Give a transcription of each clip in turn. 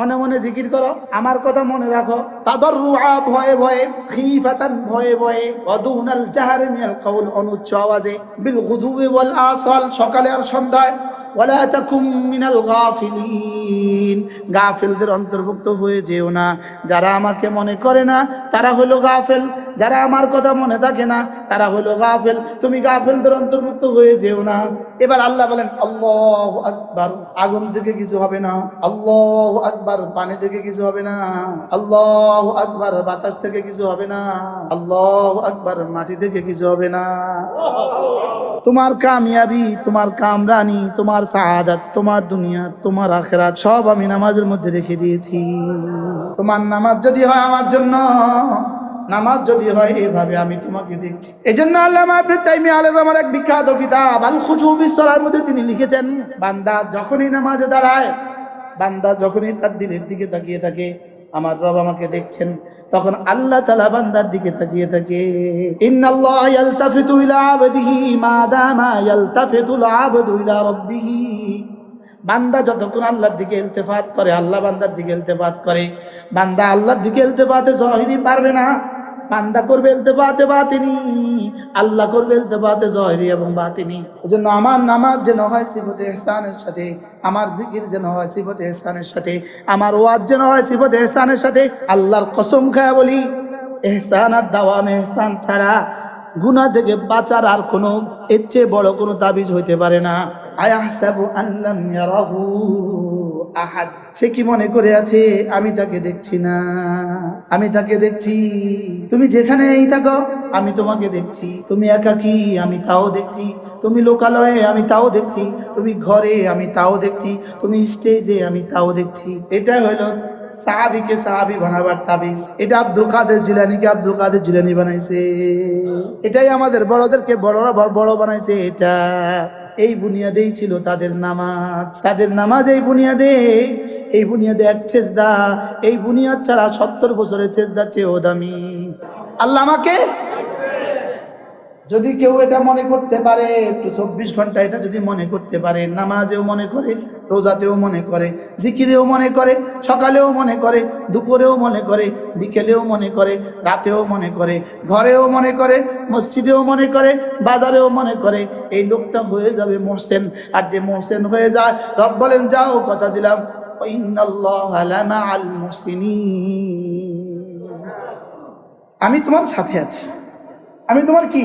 মনে মনে জিকির করো, আমার কথা মনে রাখো। তাদর রুআ ভয়ে ভয়ে, খিফাতান, ভয়ে ভয়ে অদুনাল জাহারে মিনাল কাউল, অনুচ্চ আওয়াজে, বিল গুদুবি ওয়াল আসাল সকালে আর সন্ধ্যায়, ওয়ালা তাকুম মিনাল গাফিলিন। গাফিলদের অন্তর্ভুক্ত হয়ে যেও না। যারা আমাকে মনে করে না, তারা হলো গাফেল। যারা আমার কথা মনে থাকে না, তারা হলো গাফেল। তুমি গাফেলদের অন্তর্ভুক্ত হয়ে যেও না। এবার আল্লাহ বলেন, আল্লাহ আকবার। আগুন থেকে কিছু হবে না। আল্লাহ আকবার। পানি থেকে কিছু হবে না। আল্লাহ আকবার। বাতাস থেকে কিছু হবে না। আল্লাহ আকবার। মাটি থেকে কিছু হবে না। তোমার কামিয়াবি, তোমার কামরানি, তোমার সাহাদাত তোমার দুনিয়া, তোমার আখেরাত, সব আমি নামাজের মধ্যে রেখে দিয়েছি। তোমার নামাজ যদি হয় আমার জন্য নামাজ যদি হয়, এভাবে আমি তোমাকে দেখছি। এই জন্য আল্লাহ তাইমি এক বিখ্যাত কিতাব আল খুশুফি মধ্যে তিনি লিখেছেন, বান্দা যখনই নামাজে দাঁড়ায়, বান্দা যখনই তার দিলের দিকে তাকিয়ে থাকে, আমার রব আমাকে দেখছেন, তখন আল্লাহ তালা বান্দার দিকে তাকিয়ে থাকে। ইন্নাল্লাহ ইয়ালতাফিতু ইলা আবদিহি মা আবদু ইলা বান্দা যতক্ষণ আল্লাহর দিকে ইলতেফাত করে, আল্লাহ বান্দার দিকে ইলতেফাত করে। বান্দা আল্লাহর দিকে ইলতেফাতে জহিরি পারবে না। বান্দা করবে ইলতেফাতে বাতিনি, আল্লাহ করবে ইলতেফাতে জহিরি এবং বাতিনি। ওই জন্য আমার নামাজ যেন হয় সিফতে ইহসানের সাথে, আমার জিকির যেন হয় সিফতে ইহসানের সাথে, আমার ওয়াজ যেন হয় সিফতে ইহসানের সাথে, আল্লাহর কসম খায় বলি, এহসান আর দাওয়াম এহসান ছাড়া গুনাহ থেকে বাঁচার আর কোনো, এর চেয়ে বড় কোনো তাবিজ হইতে পারে না। আয়াহসাবু আল্লাম ইয়ারাহু আহাদ। সে কি মনে করে আছে, আমি তাকে দেখছি না। আমি তাকে দেখছি। তুমি যেখানেই থাকো, আমি তোমাকে দেখছি। তুমি একাকী, আমি তাও দেখছি। তুমি লোকালয়ে, আমি তাও দেখছি। তুমি ঘরে, আমি তাও দেখছি। তুমি স্টেজে, আমি তাও দেখছি। এটা হলো সাহাবিকে সাহাবি বানাবার তাবিজ। এটা আব্দুল কাদের জিলানিকে আব্দুল কাদের জিলানি বানাইছে। এটাই আমাদের বড়দেরকে বড়রা বড় বড় বানাইছে। এটা এই বুনিয়াদেই ছিল তাদের নামাজ। তাদের নামাজ এই বুনিয়াদে এই বুনিয়াদে এক চেষ্টা এই বুনিয়াদ ছাড়া সত্তর বছরের চেষ্টা চেয়েও দামি। আল্লাহ আমাকে যদি কেউ এটা মনে করতে পারে চব্বিশ ঘণ্টা এটা যদি মনে করতে পারে নামাজেও মনে করে রোজাতেও মনে করে জিকিরেও মনে করে সকালেও মনে করে দুপুরেও মনে করে বিকেলেও মনে করে রাতেও মনে করে ঘরেও মনে করে মসজিদেও মনে করে বাজারেও মনে করে এই লোকটা হয়ে যাবে মোহসেন আর যে মোহসেন হয়ে যায় রব বলেন যাও কথা দিলাম। আমি তোমার সাথে আছি আমি তোমার কি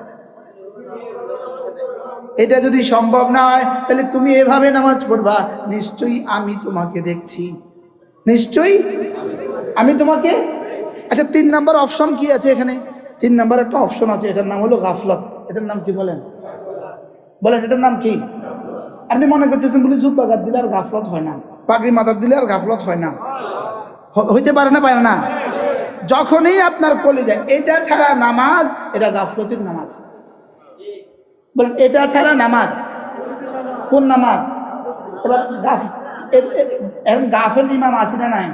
এটা যদি সম্ভব না হয়, তাহলে তুমি এভাবে নামাজ পড়বা। নিশ্চয়ই আমি তোমাকে দেখছি। নিশ্চয়ই আমি তোমাকে? আচ্ছা তিন নাম্বার অপশন কি আছে এখানে? তিন নাম্বার একটা অপশন আছে, এটার নাম হলো গাফলত। এটার নাম কি বলেন? বলেন, এটার নাম কি? আপনি মনে করতেছেন বলি চুপ বাগাত দিলে আর গাফলত হয় না। পাগড়ি মাথার দিলে আর গাফলত হয় না। হইতে পারে না পারে না? যখনই আপনার কলে যায়, এটা ছাড়া নামাজ, এটা গাফলতির নামাজ। বলেন এটা ছাড়া নামাজ কোন নামাজ এবার গাফ এ- এ- এখন গাফেল ইমাম আছে না নাই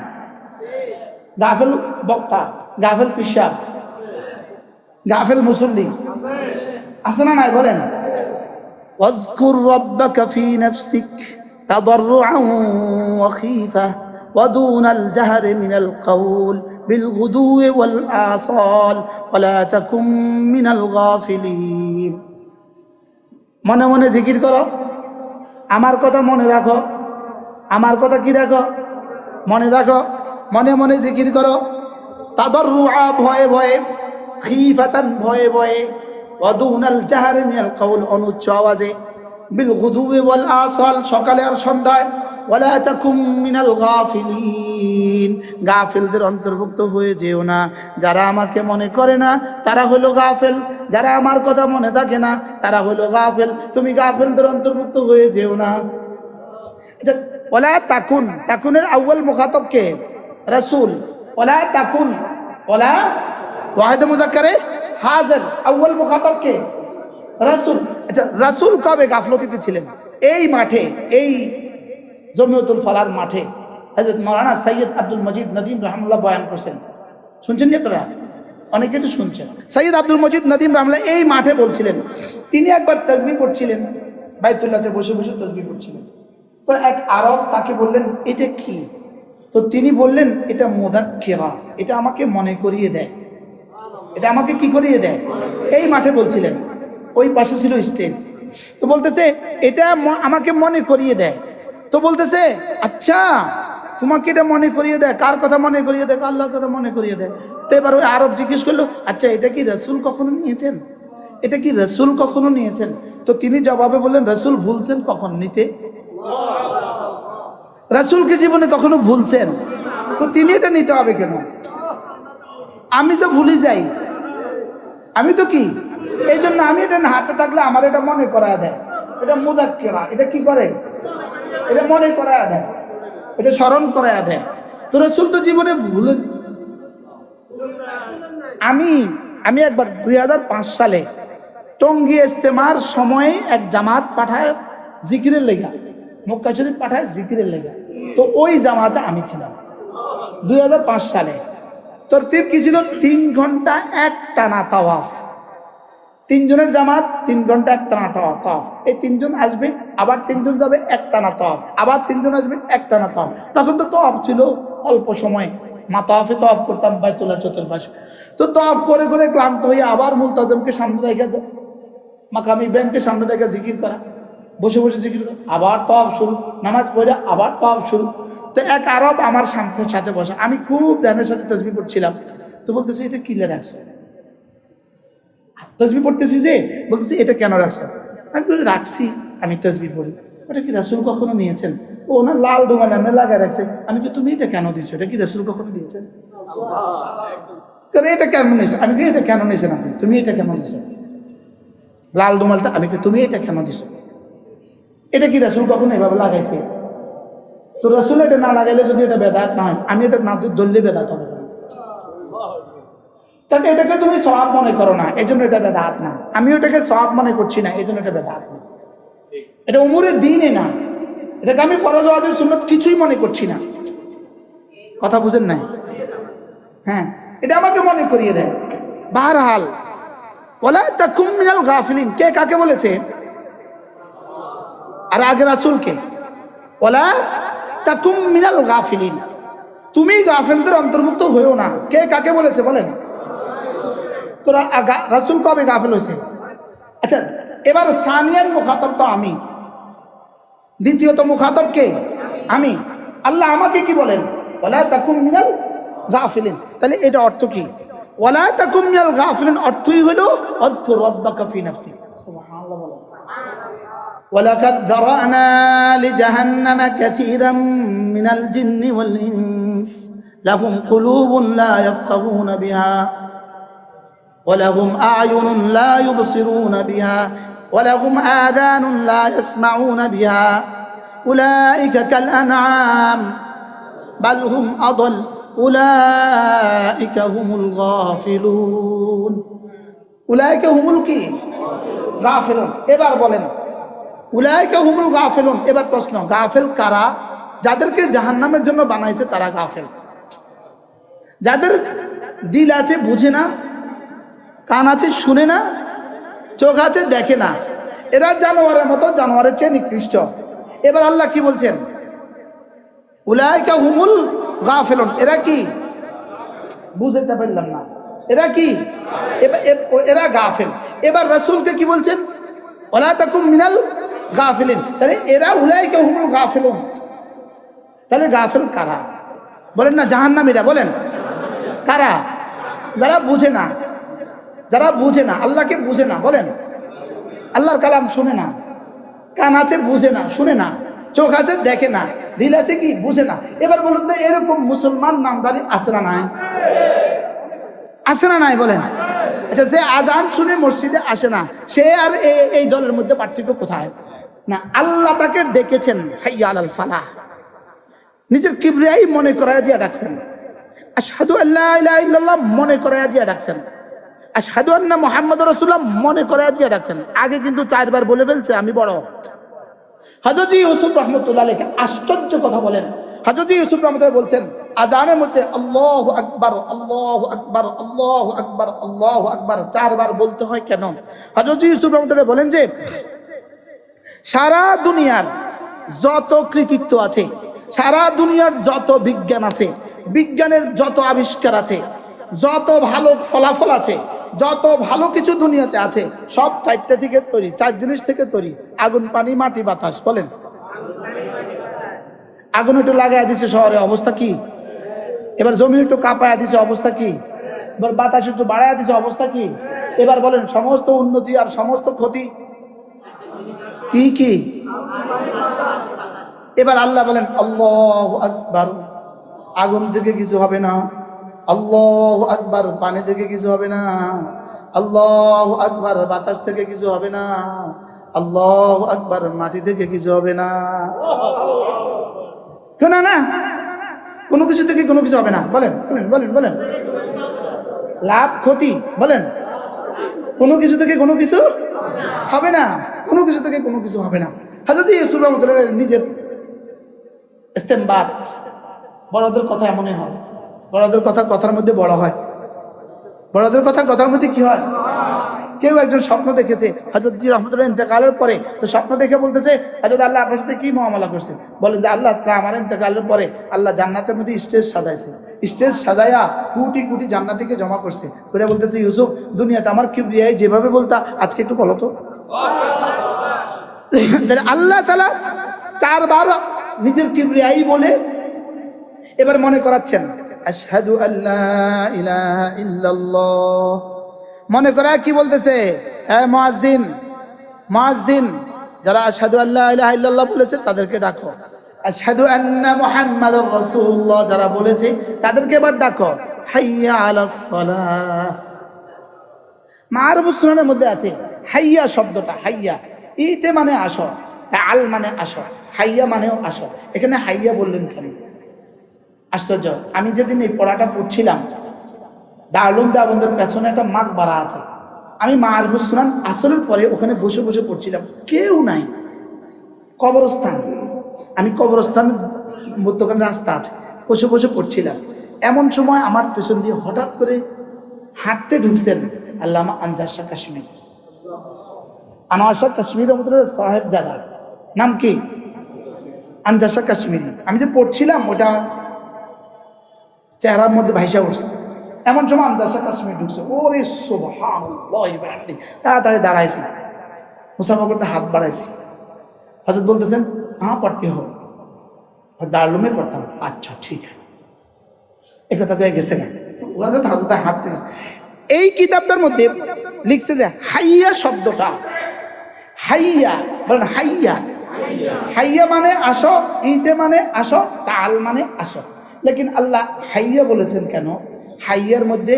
গাফেল বক্তা গাফেল পিসাব গাফেল মুসল্লি আছে না নাই বলেন واذكر ربك في نفسك تضرعا وخيفة ودون الجهر من القول بالغدو والآصال ولا تكن من الغافلين মনে মনে জিকির করো। আমার কথা মনে রাখো। আমার কথা কি রাখো? মনে রাখো। মনে মনে জিকির করো। তাদর রুয়া ভয়ে ভয়ে, খিফাতান ভয়ে ভয়ে অদুনাল জাহারে মিয়াল কাউল, অনুচ্চ আওয়াজে বিল গুদুয়ে ওয়াল আসাল সকালে আর সন্ধ্যায়। ওয়ালা তাকুম মিনাল গাফিলিন। গাফিলদের অন্তর্ভুক্ত হয়ে যেও না। যারা আমাকে মনে করে না, তারা হলো গাফেল। যারা আমার কথা মনে থাকে না, তারা হলো গাফেল। তুমি গাফেলদের অন্তর্ভুক্ত হয়ে যেও না। আচ্ছা ওলা তাকুন, তাকুনের আউ্বাল মুখাতব কে? রসুল। ওলা তাকুন ওলা ওয়াহেদ মুজাক্কারে। হাজার আউ্বাল মুখাতব কে? রাসূল আচ্ছা রাসুল কবে গাফলতিতে ছিলেন? এই মাঠে, এই জমিয়তুল ফালার মাঠে হযরত মাওলানা সৈয়দ আব্দুল মজিদ নদীম রহমুল্লাহ বয়ান করছেন। শুনছেন যে আপনারা? অনেকে তো শুনছেন। সৈয়দ আব্দুল মজিদ নদীম রহমুল্লাহ এই মাঠে বলছিলেন, তিনি একবার তসবি পড়ছিলেন বাইতুল্লাহতে বসে বসে তসবি পড়ছিলেন। তো এক আরব তাকে বললেন, এটা কি? তো তিনি বললেন, এটা মোদাক্কেরা, এটা আমাকে মনে করিয়ে দেয়। এটা আমাকে কি করিয়ে দেয়? এই মাঠে বলছিলেন। ওই পাশে ছিল স্টেজ তো বলতেছে, এটা আমাকে মনে করিয়ে দেয় তো বলতেছে আচ্ছা তোমাকে এটা মনে করিয়ে দেয় কার কথা মনে করিয়ে দেয় আল্লাহর কথা মনে করিয়ে দেয় তো এবার ওই আরব জিজ্ঞেস করল আচ্ছা এটা কি রসুল কখনো নিয়েছেন? এটা কি রসুল কখনো নিয়েছেন? তো তিনি জবাবে বললেন, রসুল ভুলছেন কখন নিতে? রাসূলকে জীবনে কখনো ভুলছেন? তো তিনি এটা নিতে হবে কেন? আমি তো ভুলে যাই। আমি তো কি? এই জন্য আমি এটা হাতে থাকলে আমার এটা মনে করা দেয়। এটা মুদাক্কেরা, এটা কি করে? এটা মনে করা দেয়। এটা স্মরণ করা দেয়। তো রসুল তো জীবনে ভুলে আমি আমি একবার দুই সালে টঙ্গী ইস্তেমার সময়ে এক জামাত পাঠায় জিকিরের লেগা। মক্কা শরীফ পাঠায় জিকিরের লেগা। তো ওই জামাতে আমি ছিলাম। দুই সালে। তরতিব কি ছিল? তিন ঘণ্টা এক টানা তাওয়াফ। তিনজনের জামাত তিন ঘণ্টা এক টানা তাওয়াফ তাওয়াফ এই তিনজন আসবে, আবার তিনজন যাবে এক টানা তাওয়াফ আবার তিনজন আসবে এক টানা তাওয়াফ তখন তো তফ ছিল অল্প সময়। মা তফে তফ করতাম, বাইতুল্লাহ চতুর্পাশে। তো তফ করে করে ক্লান্ত হয়ে আবার মুলতাজমকে সামনে রেখে মাকামি ব্যাংকের সামনে রেখে জিকির করা। বসে বসে জিকির করা। আবার তফ শুরু। নামাজ পড়ে আবার তফ শুরু। তো এক আরব আমার সাথে সাথে বসা। আমি খুব ধ্যানের সাথে তসবি করছিলাম তো বলতেছে, এটা কি রাখছো? তসবি পড়তেছি যে বলতেছি এটা কেন রাখছো? আমি রাখছি আমি তসবি পড়ি। ওটা কি রাসুল কখনো নিয়েছেন? ও ওনার লাল ডোমা নামে লাগায় রাখছে। আমি কি তুমি এটা কেন দিচ্ছ এটা কি রাসুল কখনো দিয়েছেন? কারণ এটা কেন নিয়েছো? আমি কি এটা কেন নিয়েছেন আপনি? তুমি এটা কেন দিছো লাল রুমালটা আমি কি তুমি এটা কেন দিছো এটা কি রাসুল কখনো এভাবে লাগাইছে? তো রাসুল এটা না লাগাইলে যদি এটা বেদাত না হয় আমি এটা না ধরলে বেদাত হবে। তাহলে এটাকে তুমি সব মনে করো না এই জন্য এটা বেদাত না। আমি ওটাকে সব মনে করছি না এই জন্য এটা বেদাত না। এটা উমরের দিনে না। এটাকে আমি ফরজ ওয়াজিব সুন্নত কিছুই মনে করছি না। কথা বুঝেন নাই? হ্যাঁ এটা আমাকে মনে করিয়ে দেয়। বাহারহাল ওলা তা মিনাল গাফিলিন, কে কাকে বলেছে? আর আগে রাসূলকে ওলা তা মিনাল গাফিলিন। তুমি গাফিলদের অন্তর্ভুক্ত হয়েও না। কে কাকে বলেছে বলেন? তোরা আগা- রাসূল কবে গাফিল হয়েছে আচ্ছা এবার সানিয়ান মুখাতব তো আমি দ্বিতীয়ত মুখাতব কে আমি আল্লাহ আমাকে কি বলেন ওলা তাকুম মিনাল গাফিলিন তাহলে এটা অর্থ কি ওলা তাকুম মিনাল গাফিলিন অর্থই হলো অযকুর রাব্বাকা ফি নাফসি সুবহানাল্লাহ বলো ولقد ذرأنا لجهنم كثيرا من الجن والإنس لهم قلوب لا يفقهون بها ولهم أعين لا يبصرون بها ولهم آذان لا يسمعون بها أولئك كالأنعام بل هم أضل أولئك هم الغافلون أولئك هم الكي غافلون এবার বলেন উলাইকা হুমুল গাফেলুন এবার প্রশ্ন গাফেল কারা যাদেরকে জাহান্নামের জন্য বানাইছে তারা গাফেল যাদের দিল আছে বুঝে না কান আছে, শুনে না, চোখ আছে, দেখে না। এরা জানোয়ারের মতো, জানোয়ারের চেয়ে নিকৃষ্ট। এবার আল্লাহ কি বলছেন? উলাইকা হুমুল গাফেলুন। এরা কি? বুঝতে পারলাম না। এরা কি? এরা গাফেল। এবার রসুলকে কি বলছেন? ওলা তাকুম মিনাল গাফিলিন। তাহলে এরা উলাইকা হুমুল গাফিলুন। তাহলে গাফেল কারা? বলেন না জাহান্নাম জাহান্নামীরা, বলেন। কারা? যারা বুঝে না। যারা বুঝে না, আল্লাহকে বুঝে না, বলেন। আল্লাহর কালাম শুনে না, কান আছে বুঝে না, শুনে না, চোখ আছে দেখে না, দিল আছে কি বুঝে না। এবার বলুন তো, এরকম মুসলমান নামদারি আছে না নাই? আছে না নাই বলেন। আচ্ছা যে আজান শুনে মসজিদে আসে না, সে আর এই দলের মধ্যে পার্থক্য কোথায়? না, আল্লাহ তাকে ডেকেছেন হাইয়া আলাল ফালাহ। নিজের কিবরিয়াই মনে করায় দিয়া ডাকছেন। আশহাদু আল্লাহ মনে করে দিয়া ডাকছেন। আশহাদু আন্না মুহাম্মদ রাসূলুল্লাহ মনে করে দিয়ে ডাকছেন আগে কিন্তু চারবার বলে ফেলছে, আমি বড়। হজরত ইউসুফ রহমতুল্লাহ আলাইহি আশ্চর্য কথা বলেন। হজরত ইউসুফ রহমতুল্লাহ বলছেন, আজানের মধ্যে আল্লাহ আকবার আল্লাহ আকবার আল্লাহ আকবার আল্লাহ আকবার চারবার বলতে হয় কেন? হজরত ইউসুফ রহমতুল্লাহ বলেন যে, সারা দুনিয়ার যত কৃতিত্ব আছে, সারা দুনিয়ার যত বিজ্ঞান আছে, বিজ্ঞানের যত আবিষ্কার আছে, যত ভালো ফলাফল আছে যত ভালো কিছু দুনিয়াতে আছে, সব চারটা থেকে তৈরি, চার জিনিস থেকে তৈরি। আগুন, পানি, মাটি, বাতাস, বলেন। আগুন একটু লাগাই দিছে শহরে, অবস্থা কি? এবার জমি একটু কাঁপায় দিছে, অবস্থা কি? এবার বাতাস একটু বাড়ায় দিছে, অবস্থা কি? এবার বলেন, সমস্ত উন্নতি আর সমস্ত ক্ষতি কি কি? এবার আল্লাহ বলেন, আল্লাহ আগুন থেকে কিছু হবে না। আল্লাহ আকবার, পানি থেকে কিছু হবে না। আল্লাহ আকবার, বাতাস থেকে কিছু হবে না। আল্লাহ আকবার, মাটি থেকে কিছু হবে না। কেন না কোনো কিছু থেকে কোনো কিছু হবে না। বলেন বলেন বলেন বলেন। লাভ, ক্ষতি, বলেন। কোনো কিছু থেকে কোনো কিছু হবে না। কোনো কিছু থেকে কোনো কিছু হবে না। হাজরত ইসুর রহমতুল্লাহ নিজের ইস্তেমবাদ। বড়দের কথা এমনই হয়। বড়দের কথা কথার মধ্যে বড় হয়। বড়দের কথা কথার মধ্যে কি হয়? কেউ একজন স্বপ্ন দেখেছে হজরত জি রহমতুল্লাহ ইন্তেকালের পরে, তো স্বপ্ন দেখে বলতেছে হজরত আল্লাহ আপনার সাথে কি মহামলা করছে বলেন যে, আল্লাহ তা আমার ইন্তেকালের পরে আল্লাহ জান্নাতের মধ্যে স্টেজ সাজাইছে। স্টেজ সাজাইয়া কোটি কোটি জান্নাতিকে জমা করছে। করে বলতেছে, ইউসুফ, দুনিয়াতে আমার কি রিয়াই যেভাবে বলতা, আজকে একটু বলো তো। আল্লাহ তালা চারবার নিজের কিবরিয়াই বলে এবার মনে করাচ্ছেন। আশহাদু আল্লাহ ইলাহা ইল্লাল্লাহ। মনে করা কি বলতেছে? হ্যাঁ মুয়াজ্জিন মুয়াজ্জিন, যারা আশহাদু আল্লাহ ইলাহা ইল্লাল্লাহ বলেছে, তাদেরকে ডাকো। আশহাদু আন্না মুহাম্মাদুর রাসূলুল্লাহ, যারা বলেছে, তাদেরকে এবার ডাকো। হাইয়া আলাস সালাহ। মারুফ সুনানের মধ্যে আছে, হাইয়া শব্দটা, হাইয়া। ইতে মানে আসো তাল মানে আসো হাইয়া মানেও আসো এখানে হাইয়া বললেন কেন আশ্চর্য। আমি যেদিন এই পড়াটা পড়ছিলাম দারুম দাবন্দের পেছনে একটা মাগ বাড়া আছে। আমি মারুফ সুনান আসরের পরে ওখানে বসে বসে পড়ছিলাম। কেউ নাই। কবরস্থান। আমি কবরস্থানের মধ্যখানে রাস্তা আছে, বসে বসে পড়ছিলাম। এমন সময় আমার পেছন দিয়ে হঠাৎ করে হাঁটতে ঢুকছেন আল্লামা আনজার শাহ কাশ্মীর। আনোয়ার শাহ কাশ্মীর আমাদের সাহেব জাদা নাম কি? আনজার শাহ কাশ্মীরি। আমি যে পড়ছিলাম, ওটা চেহারার মধ্যে ভাইসা উঠছে। এমন সময় শাহ কাশ্মীর ঢুকছে। ওরে সোভান তাড়াতাড়ি দাঁড়াইছি মুসাফা করতে হাত বাড়াইছি হজরত বলতেছেন হ্যাঁ পড়তে হবে। দারুমে পড়তাম। আচ্ছা ঠিক আছে। এটা তো গেছে না। হজরত হাঁটতে গেছে। এই কিতাবটার মধ্যে লিখছে যে, হাইয়া শব্দটা। হাইয়া, বলেন হাইয়া। হাইয়া মানে আসো, ইতে মানে আসো, তাল মানে আসো। লেকিন আল্লাহ হাইয়া বলেছেন কেন? হাইয়ার মধ্যে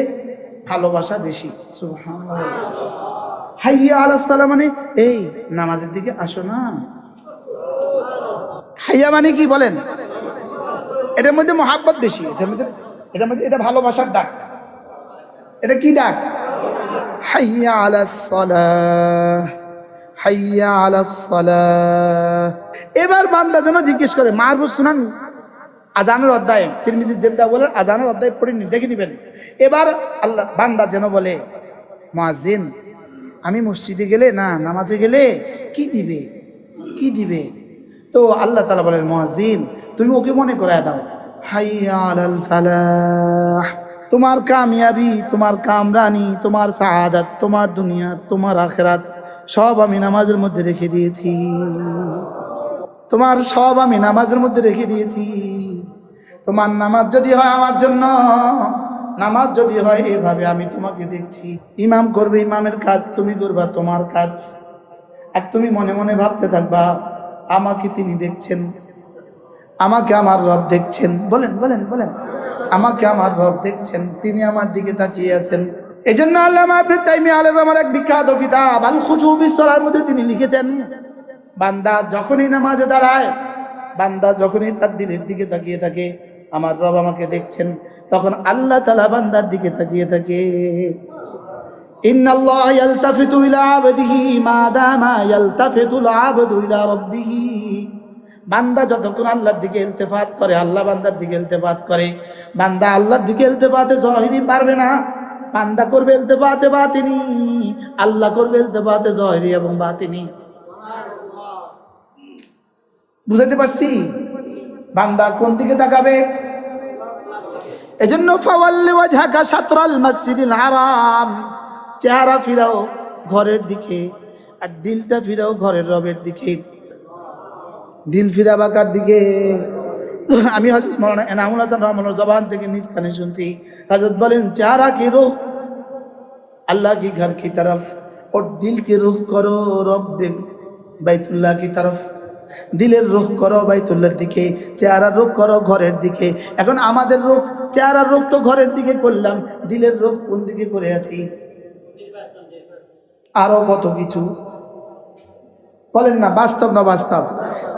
ভালোবাসা বেশি। হাইয়া আলাহ মানে এই, নামাজের দিকে আসো না। হাইয়া মানে কি বলেন? এটার মধ্যে মহাব্বত বেশি, এটার মধ্যে এটার মধ্যে, এটা ভালোবাসার ডাক। এটা কি ডাক? হাইয়া আলাস সালাহ, হাইয়া আলাস সালাহ। এবার বান্দা যেন জিজ্ঞেস করে মারফুজ শুনান আজানের অধ্যায় তিরমিজি জেলদা বলেন, আজানের অধ্যায় পড়ে নি দেখে নিবেন। এবার আল্লাহ, বান্দা যেন বলে, মুয়াজ্জিন, আমি মসজিদে গেলে না, নামাজে গেলে কি দিবে? কি দিবে? তো আল্লাহ তালা বলেন মহাজিন তুমি ওকে মনে করায় দাও তোমার কামিয়াবি তোমার কামরানি তোমার সাহাদাত তোমার দুনিয়া, তোমার আখেরাত, সব আমি নামাজের মধ্যে রেখে দিয়েছি। তোমার সব আমি নামাজের মধ্যে রেখে দিয়েছি। তোমার নামাজ যদি হয় আমার জন্য, নামাজ যদি হয় এভাবে আমি তোমাকে দেখছি। ইমাম করবে ইমামের কাজ, তুমি করবা তোমার কাজ। আর তুমি মনে মনে ভাবতে থাকবা, আমাকে তিনি দেখছেন, আমাকে আমার রব দেখছেন। বলেন বলেন বলেন, আমাকে আমার রব দেখছেন, তিনি আমার দিকে তাকিয়ে আছেন। এই জন্য আল্লাহ আমার এক বিখ্যাত কিতাব আল খুশুফি মধ্যে তিনি লিখেছেন, বান্দা যখনই নামাজে দাঁড়ায়, বান্দা যখনই তার দিলের দিকে তাকিয়ে থাকে আমার রব আমাকে দেখছেন, তখন আল্লাহ তালা বান্দার দিকে তাকিয়ে থাকে। বান্দা যতক্ষণ আল্লাহর দিকে ইলতেফাত করে, আল্লাহ বান্দার দিকে ইলতেফাত করে। বান্দা আল্লাহর দিকে ইলতেফাতে জহিরি পারবে না। বান্দা করবে ইলতেফাতে বাতিনি, আল্লাহ করবে ইলতেফাতে জহিরি এবং বাতিনি। বুঝাতে পারছি? বান্দা কোন দিকে তাকাবে? এজন্য ফাওয়াল্লি ওয়াজহাকা শাতরাল মাসজিদিল হারাম। চেহারা ফিরাও ঘরের দিকে আর দিলটা ফিরাও ঘরের রবের দিকে। দিল ফিরাবাকার দিকে। আমি হজরত মৌলানা এনামুল হাসান রহমানুর জবান থেকে নিজ কানে শুনছি। হজরত বলেন, চেহারা কি রোহ আল্লাহ কি ঘর কি তরফ? ওর দিল কি রুখ করো রব বাইতুল্লাহ কি তরফ? দিলের রুখ করো বাইতুল্লার দিকে চেহারার রুখ করো ঘরের দিকে। এখন আমাদের রুখ চেহারার রুখ তো ঘরের দিকে করলাম, দিলের রুখ কোন দিকে করে আছি? আরও কত কিছু? বলেন না, বাস্তব না বাস্তব?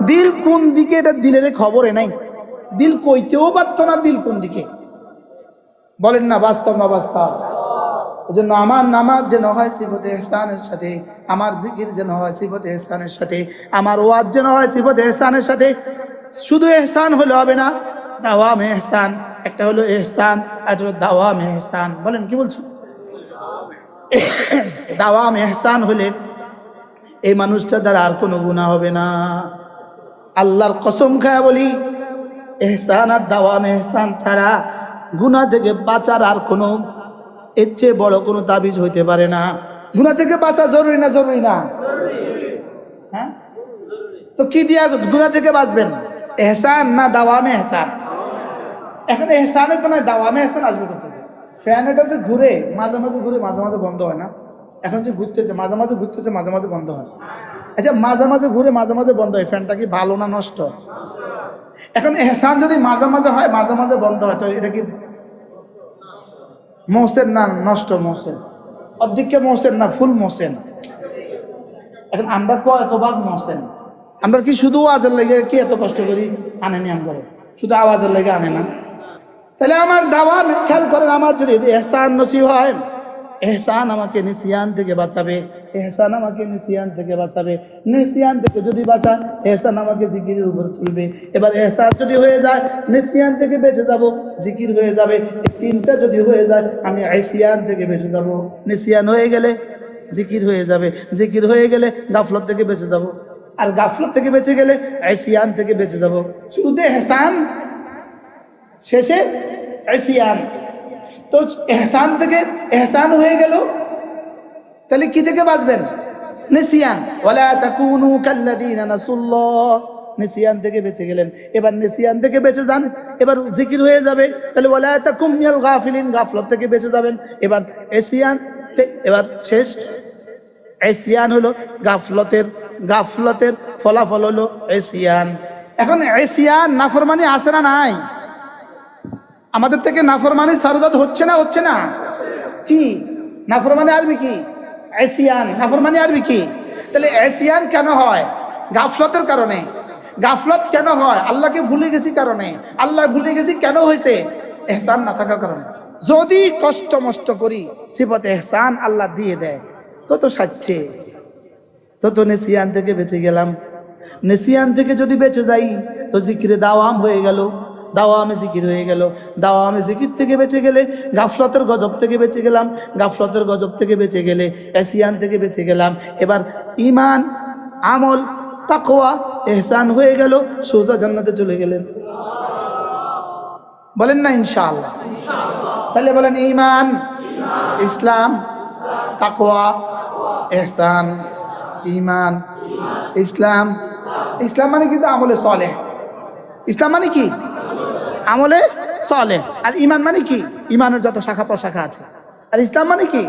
দিল কোন দিকে এটা দিলের খবরে নাই। দিল কইতেও পারত না দিল কোন দিকে। বলেন না, বাস্তব না বাস্তব? জন্য আমার নামাজ যেন হয় সিফতে এহসানের সাথে, আমার জিকির যেন হয় সিফতে এহসানের সাথে, আমার ওয়াজ যেন হয় সিফতে এহসানের সাথে। শুধু এহসান হলে হবে না, দাওয়াম এহসান, একটা হলো এহসান একটা হলো দাওয়াম এহসান। বলেন, কি বলছো? দাওয়াম এহসান হলে এই মানুষটা দ্বারা আর কোনো গুণা হবে না। আল্লাহর কসম খায় বলি, এহসান আর দাওয়াম এহসান ছাড়া গুণা থেকে বাঁচার আর কোনো এর চেয়ে বড় কোনো তাবিজ হইতে পারে না। গুণা থেকে বাঁচা জরুরি না জরুরি না? হ্যাঁ? তো কি দিয়া গুণা থেকে বাঁচবেন? এহসান না দাওয়ামে এহসান? এখন এহসানে তো নয় দাওয়ামে এহসান আসবে কোথা থেকে? ফ্যান এটা যে ঘুরে, মাঝে মাঝে ঘুরে, মাঝে মাঝে বন্ধ হয় না? এখন যে ঘুরতেছে, মাঝে মাঝে ঘুরতেছে, মাঝে মাঝে বন্ধ হয়। আচ্ছা মাঝে মাঝে ঘুরে, মাঝে মাঝে বন্ধ হয়, ফ্যানটা কি ভালো না নষ্ট? এখন এহসান যদি মাঝে মাঝে হয়, মাঝে মাঝে বন্ধ হয়, তো এটা কি মহসেন না নষ্ট মহসেন? অর্ধেককে মহসেন না ফুল মহসেন? এখন আমরা ক এত ভাগ মহসেন? আমরা কি শুধু আওয়াজের লেগে কি এত কষ্ট করি? আনেনি আমরা। শুধু আওয়াজের লেগে আনে না। তাহলে আমার দাওয়া খেয়াল করেন আমার যদি এহসান নসিব হয় এহসান আমাকে নিসিয়ান থেকে বাঁচাবে। এহসান আমাকে নিসিয়ান থেকে বাঁচাবে। নিসিয়ান থেকে যদি বাঁচা, এহসান আমাকে জিকিরের উপর তুলবে। এবার এহসান যদি হয়ে যায়, নিসিয়ান থেকে বেঁচে যাব, জিকির হয়ে যাবে। এই তিনটা যদি হয়ে যায়, আমি আইসিয়ান থেকে বেঁচে যাব। নিসিয়ান হয়ে গেলে জিকির হয়ে যাবে। জিকির হয়ে গেলে গাফলত থেকে বেঁচে যাব। আর গাফলত থেকে বেঁচে গেলে আইসিয়ান থেকে বেঁচে যাব। শুধু এহসান, শেষে আইসিয়ান তো এহসান থেকে এহসান হয়ে গেল তাহলে কি থেকে বাঁচবেন? নিসিয়ান। ওয়ালা তাকুনু কাল্লাযীনা নাসুল্লাহ। নিসিয়ান থেকে বেঁচে গেলেন। এবার নিসিয়ান থেকে বেঁচে যান, এবার জিকির হয়ে যাবে। তাহলে ওয়ালা তাকুম মিনাল গাফিলিন, গাফলত থেকে বেঁচে যাবেন। এবার এসিয়ান এবার শেষ। এসিয়ান হলো গাফলতের গাফলতের ফলাফল হলো এসিয়ান। এখন এসিয়ান নাফরমানি আসে না নাই? আমাদের থেকে নাফরমানি সারজাত হচ্ছে না হচ্ছে না? কি? নাফরমানি আরবি কি? এসিয়ান নাফরমানি আরবি কি? তাহলে এসিয়ান কেন হয়? গাফলতের কারণে। গাফলত কেন হয়? আল্লাহকে ভুলে গেছি কারণে। আল্লাহ ভুলে গেছি কেন হয়েছে? এহসান না থাকার কারণে। যদি কষ্ট মষ্ট করি সিপত এহসান আল্লাহ দিয়ে দেয় তত সাচ্ছে তত নেসিয়ান থেকে বেঁচে গেলাম। নেসিয়ান থেকে যদি বেঁচে যাই, তো জিকিরে দাওয়াম হয়ে গেল। দাওয়ামে জিকির হয়ে গেল। দাওয়া আমি জিকির থেকে বেঁচে গেলে, গাফলতের গজব থেকে বেঁচে গেলাম, গাফলতের গজব থেকে বেঁচে গেলে, এসিয়ান থেকে বেঁচে গেলাম। এবার ইমান আমল তাকোয়া এহসান হয়ে গেল, সোজা জান্নাতে চলে গেলেন। বলেন না ইনশাআল্লাহ। তাহলে বলেন ইমান ইসলাম তাকোয়া এহসান ইমান ইসলাম। ইসলাম মানে কিন্তু আমলে চলে ইসলাম মানে কি? আমলে চলে আর ইমান মানে কি? ইমানের যত শাখা প্রশাখা আছে। আর ইসলাম মানে কি?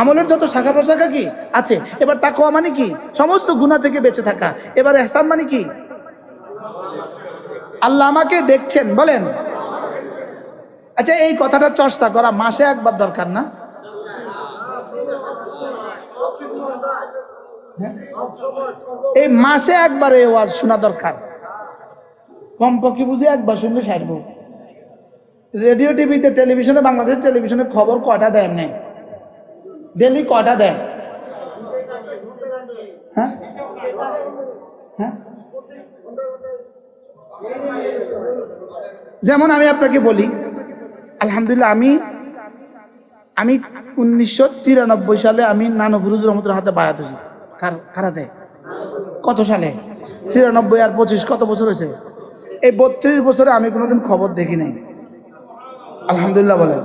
আমলের যত শাখা প্রশাখা কি? আছে। এবার তাকওয়া মানে কি? সমস্ত গুণা থেকে বেঁচে থাকা। এবার এহসান মানে কি? আল্লাহ আমাকে দেখছেন, বলেন। আচ্ছা এই কথাটা চর্চা করা মাসে একবার দরকার না? এই মাসে একবার এই ওয়াজ শোনা দরকার। কমপক্ষে বুঝে একবার শুনলে সারব। রেডিও টিভিতে, টেলিভিশনে, বাংলাদেশের টেলিভিশনে খবর কটা দেয় এমনি? ডেলি কটা দেয়? হ্যাঁ? হ্যাঁ? যেমন আমি আপনাকে বলি, আলহামদুলিল্লাহ আমি আমি উনিশশো তিরানব্বই সালে আমি নানু ফুরুজ রহমতের হাতে বায়াত হয়েছি। কার কারাতে? কত সালে? তিরানব্বই আর পঁচিশ কত বছর হয়েছে? এই বত্রিশ বছরে আমি কোনোদিন খবর দেখি নাই। আলহামদুলিল্লাহ বলেন।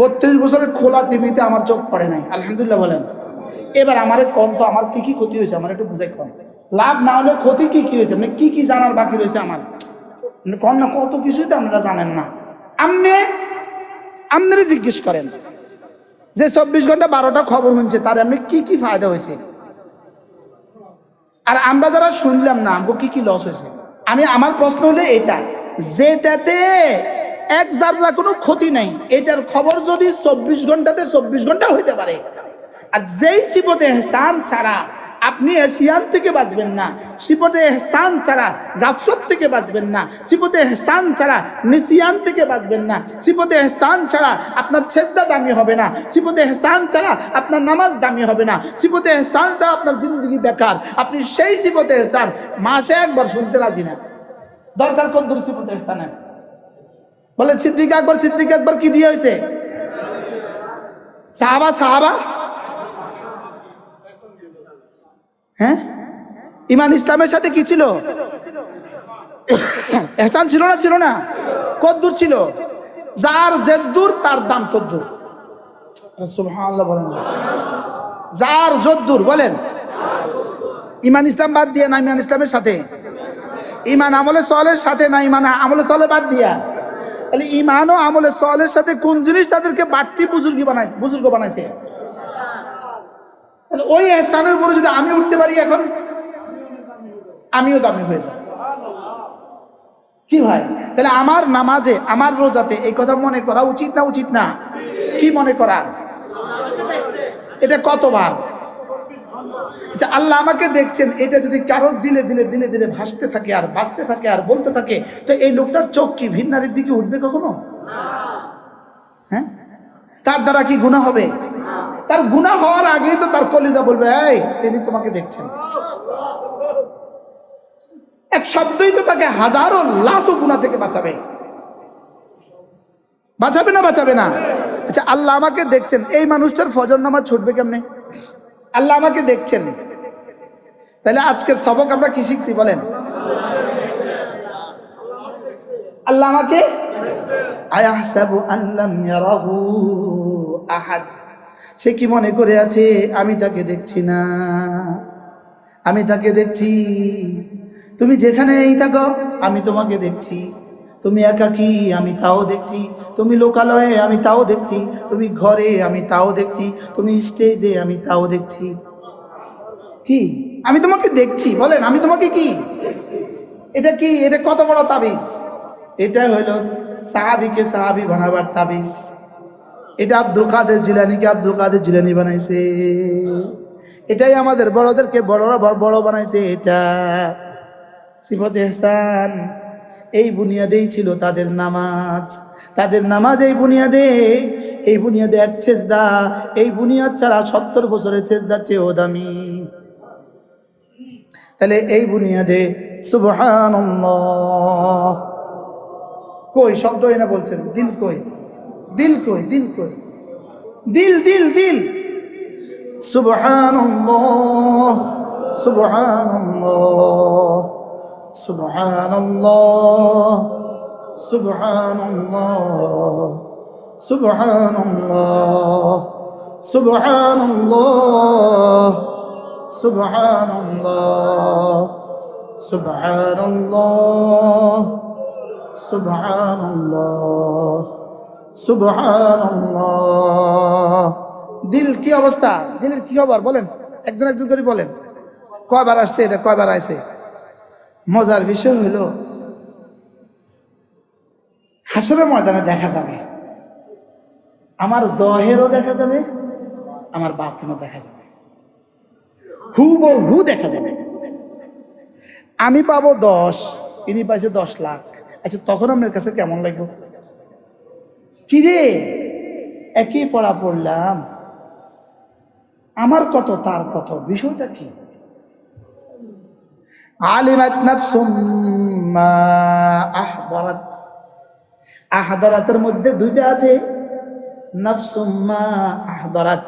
বত্রিশ বছরে খোলা টিভিতে আমার চোখ পড়ে নাই। আলহামদুলিল্লাহ বলেন। এবার আমারে কম তো আমার কি কি ক্ষতি হয়েছে, আমার একটু বুঝাই কম লাভ না হলে ক্ষতি কি কি হয়েছে মানে কি কি জানার বাকি রয়েছে আমার? মানে কম না, কত কিছুই তো আপনারা জানেন না। আপনি আপনারা জিজ্ঞেস করেন। যে চব্বিশ ঘণ্টা বারোটা খবর শুনছে, তার এমনি কি কি ফায়দা হয়েছে? আর আমরা যারা শুনলাম না, আমগো কি কি লস হয়েছে? আমি আমার প্রশ্ন হলে এটা, যেটাতে এক জাররা কোনো ক্ষতি নাই, এটার খবর যদি চব্বিশ ঘন্টাতে চব্বিশ ঘণ্টা হইতে পারে। আর যেই সিপতে স্থান ছাড়া আপনি এসিয়ান থেকে বাঁচবেন না। সিপতে এহসান ছাড়া গাফলত থেকে বাঁচবেন না। সিপতে এহসান ছাড়া নিসিয়ান থেকে বাঁচবেন না। সিপতে এহসান ছাড়া আপনার ছেদ্দা দামি হবে না। সিপতে এহসান ছাড়া আপনার নামাজ দামি হবে না। সিপতে এহসান ছাড়া আপনার জিন্দগি বেকার। আপনি সেই সিপতে এহসান মাসে একবার শুনতে রাজি না। দরকার কোন দূর সিপতে এহসানের? বলে, সিদ্দিক আকবর সিদ্দিক আকবর কি দিয়ে হয়েছে সাহাবা সাহাবা হ্যাঁ? ইমান ইসলামের সাথে কি ছিল? এহসান ছিল না ছিল না? কদ্দূর ছিল। যার জেদ্দুর তার দাম তদ্দুর যার জদ্দুর বলেন। ইমান ইসলাম বাদ দিয়ে না ইমান ইসলামের সাথে? ইমান আমলে সলের সাথে না ইমান আমলে সলে বাদ দিয়া? তাহলে ইমান ও আমলে সলের সাথে কোন জিনিস তাদেরকে বাড়তি বুজুর্গি বানাইছে বুজুর্গ বানাইছে? তাহলে ওই স্থানের উপরে যদি আমি উঠতে পারি এখন, আমিও দামি হয়ে যাব। কি ভাই? তাহলে আমার নামাজে, আমার রোজাতে এই কথা মনে করা উচিত না উচিত না? কি মনে করা? এটা কতবার? আচ্ছা আল্লাহ আমাকে দেখছেন, এটা যদি কারোর দিলে দিলে দিলে দিলে ভাসতে থাকে আর বাঁচতে থাকে আর বলতে থাকে, তো এই লোকটার চোখ কি ভিন্নারের দিকে উঠবে কখনো? হ্যাঁ? তার দ্বারা কি গুণা হবে? তার গুণা হওয়ার আগেই তো তার কলিজা বলবে, এই, তিনি তোমাকে দেখছেন। এক শব্দই তো তাকে হাজারো লাখো গুণা থেকে বাঁচাবে। বাঁচাবে না বাঁচাবে না? আচ্ছা আল্লাহ আমাকে দেখছেন। এই মানুষটার ফজর নামাজ ছুটবে কেমনে? আল্লাহ আমাকে দেখছেন। তাহলে আজকের সবক আমরা কি শিখছি বলেন? আল্লাহ আমাকে, আয়াহসাবু আল্লাম ইয়ারাহু আহাদ। সে কি মনে করে আছে? আমি তাকে দেখছি না। আমি তাকে দেখছি। তুমি যেখানেই থাকো, আমি তোমাকে দেখছি। তুমি একাকী, আমি তাও দেখছি। তুমি লোকালয়ে, আমি তাও দেখছি। তুমি ঘরে, আমি তাও দেখছি। তুমি স্টেজে, আমি তাও দেখছি। কি? আমি তোমাকে দেখছি, বলেন, আমি তোমাকে কি? এটা কি? এটা কত বড় তাবিজ? এটা হইল সাহাবিকে সাহাবি বানাবার তাবিজ। এটা আব্দুল কাদের জিলানিকে আব্দুল কাদের জিলানি বানাইছে? এটাই আমাদের বড়দেরকে বড়রা বড় বানাইছে এটা। সিফত এহসান, এই বুনিয়াদেই ছিল তাদের নামাজ। তাদের নামাজ এই বুনিয়াদে এই বুনিয়াদে এক ছেজদা, এই বুনিয়াদ ছাড়া সত্তর বছরের ছেজদা চেয়েও দামি। তাহলে এই বুনিয়াদে সুবহান কই শব্দ এনে বলছেন? দিল কই? دل کو دل کو دل دل دل۔ سبحان الله سبحان الله سبحان الله سبحان الله سبحان الله سبحان الله سبحان الله سبحان اللہ سبحان اللہ দিল কি অবস্থা? দিলের কি খবর? বলেন। একজন একজন করে বলেন। কয়বার আসছে এটা? কয়বার আইছে? মজার বিষয় হলো, হাসরের ময়দানে দেখা যাবে। আমার জহেরও দেখা যাবে, আমার বাতিনও দেখা যাবে। হু হু দেখা যাবে। আমি পাবো দশ, ইনি পাইছে দশ লাখ। আচ্ছা তখন আপনার কাছে কেমন লাগবে? কিরে? একই পড়া পড়লাম। আমার কত, তার কত? বিষয়টা কি? আলিমাত আহদারাত। আহদারাতের মধ্যে দুইটা আছে। নাফসুম মা আহদারাত।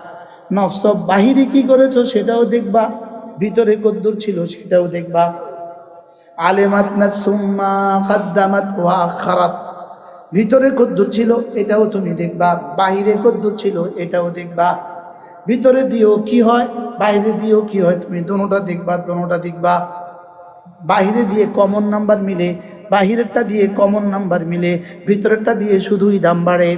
নফস বাহিরে কি করেছ সেটাও দেখবা। ভিতরে কদ্দুর ছিল সেটাও দেখবা। আলিমাত নাফসুম মা কাদ্দামাত ওয়া আখারাত। ভিতরে কদ্দুর ছিল, এটাও তুমি দেখবা। বাহিরে কদ্দুর ছিল, এটাও দেখবা। ভিতরে দিয়েও কি হয় বাইরে দিয়েও কি হয়, তুমি দোনোটা দেখবা দোনোটা দেখবা। বাহিরে দিয়ে কমন নাম্বার মিলে, বাহিরেরটা দিয়ে কমন নাম্বার মিলে, ভিতরেরটা দিয়ে শুধুই দাম বাড়ে।